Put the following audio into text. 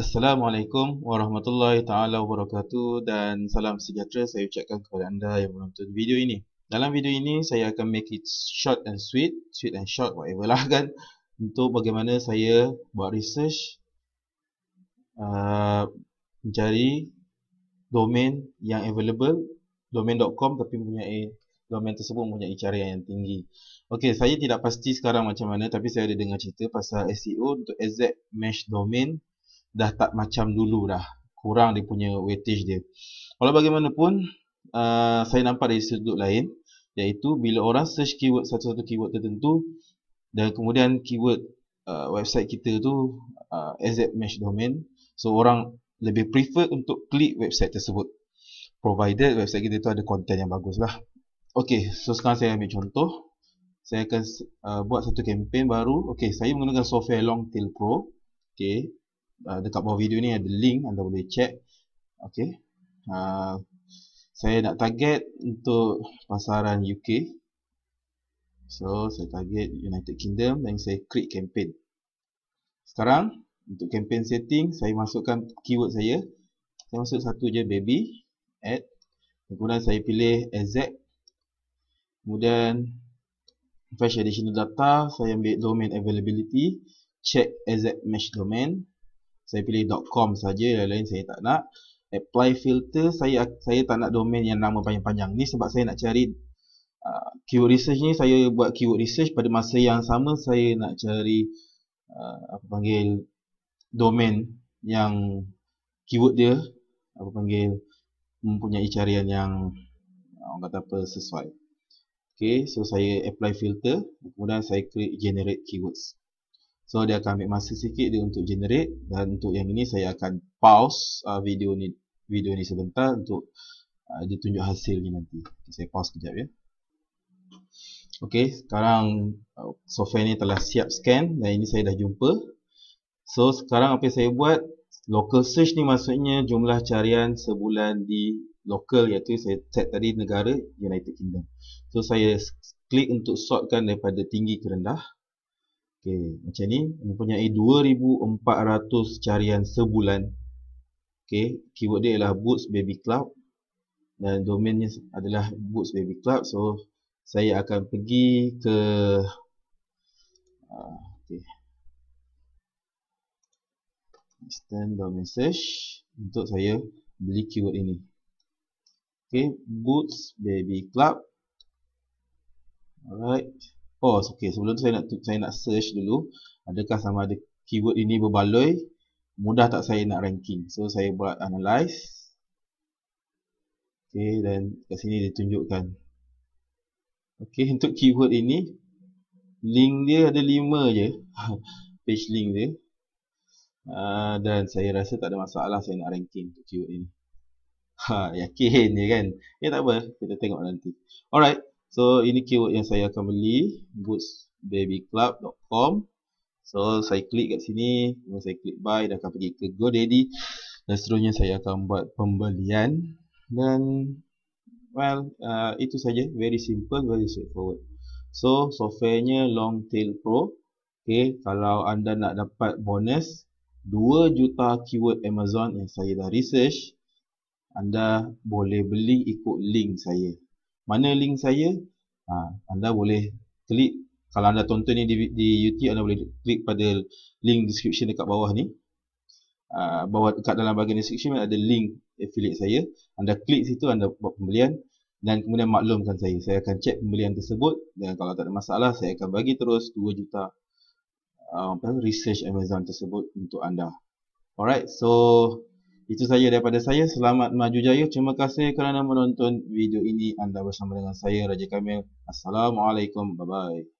Assalamualaikum warahmatullahi taala wabarakatuh dan salam sejahtera saya ucapkan kepada anda yang menonton video ini. Dalam video ini saya akan make it short and sweet, sweet and short whatever lah kan untuk bagaimana saya buat research uh, mencari domain yang available domain.com tapi mempunyai domain tersebut mempunyai carian yang tinggi. Okey, saya tidak pasti sekarang macam mana tapi saya ada dengar cerita pasal SEO untuk exact mesh domain dah tak macam dulu dah. Kurang dia punya weightage dia. Walau bagaimanapun uh, saya nampak dari sudut lain iaitu bila orang search keyword satu-satu keyword tertentu dan kemudian keyword uh, website kita tu uh, exact match domain so orang lebih prefer untuk klik website tersebut. Provided website kita tu ada content yang bagus lah. Ok so sekarang saya ambil contoh. Saya akan uh, buat satu campaign baru. Ok saya menggunakan software Longtail Pro. Ok uh, dekat bawah video ni ada link anda boleh check. Okey uh, saya nak target untuk pasaran UK so saya target United Kingdom dan saya create campaign. Sekarang untuk campaign setting saya masukkan keyword saya. Saya masuk satu je baby add. Kemudian saya pilih exact kemudian fresh additional data saya ambil domain availability check exact mesh domain saya pilih .com saja lain-lain saya tak nak. Apply filter saya saya tak nak domain yang nama panjang-panjang ni sebab saya nak cari uh, keyword research ni. Saya buat keyword research pada masa yang sama saya nak cari uh, apa panggil domain yang keyword dia apa panggil mempunyai carian yang orang kata apa sesuai. Okay, so saya apply filter. Kemudian saya create generate keywords So dia akan ambil masa sikit dia untuk generate dan untuk yang ini saya akan pause uh, video ni video ni sebentar untuk uh, dia tunjuk hasilnya nanti. Okay, saya pause kejap ya. Okey, sekarang uh, software ni telah siap scan dan ini saya dah jumpa. So sekarang apa yang saya buat local search ni maksudnya jumlah carian sebulan di local iaitu saya set tadi negara United Kingdom. So saya klik untuk sortkan daripada tinggi ke rendah. Okey, macam ni mempunyai 2400 carian sebulan. Okey, keyword dia ialah Boots Baby Club dan domainnya adalah Boots Baby Club. So saya akan pergi ke okey. Instant domain search untuk saya beli keyword ini. Okey, Boots Baby Club. Alright. Oh, okey. Sebelum tu saya nak saya nak search dulu, adakah sama ada keyword ini berbaloi? Mudah tak saya nak ranking? So saya buat analyze. Okey, dan kat sini ditunjukkan. Okey, untuk keyword ini link dia ada 5 je. Page link dia. Uh, dan saya rasa tak ada masalah saya nak ranking untuk keyword ini. Ha, yakin je kan? Ya tak apa, kita tengok nanti. Alright. So ini keyword yang saya akan beli bootsbabyclub.com So saya klik kat sini Kemudian saya klik buy dan akan pergi ke GoDaddy. Dan seterusnya saya akan buat pembelian. Dan Well uh, itu saja. Very simple, very straightforward. So softwarenya Longtail Pro. Okay, kalau anda nak dapat bonus 2 juta keyword Amazon yang saya dah research Anda boleh beli ikut link saya mana link saya? Ha, anda boleh klik. Kalau anda tonton ni di, di YouTube anda boleh klik pada link description dekat bawah ni. Uh, bawah dekat dalam bahagian description ada link affiliate saya. Anda klik situ anda buat pembelian. Dan kemudian maklumkan saya. Saya akan check pembelian tersebut. Dan kalau tak ada masalah saya akan bagi terus 2 juta uh, research Amazon tersebut untuk anda. Alright so itu saja daripada saya. Selamat maju jaya. Terima kasih kerana menonton video ini. Anda bersama dengan saya Raja Kamil. Assalamualaikum. Bye bye.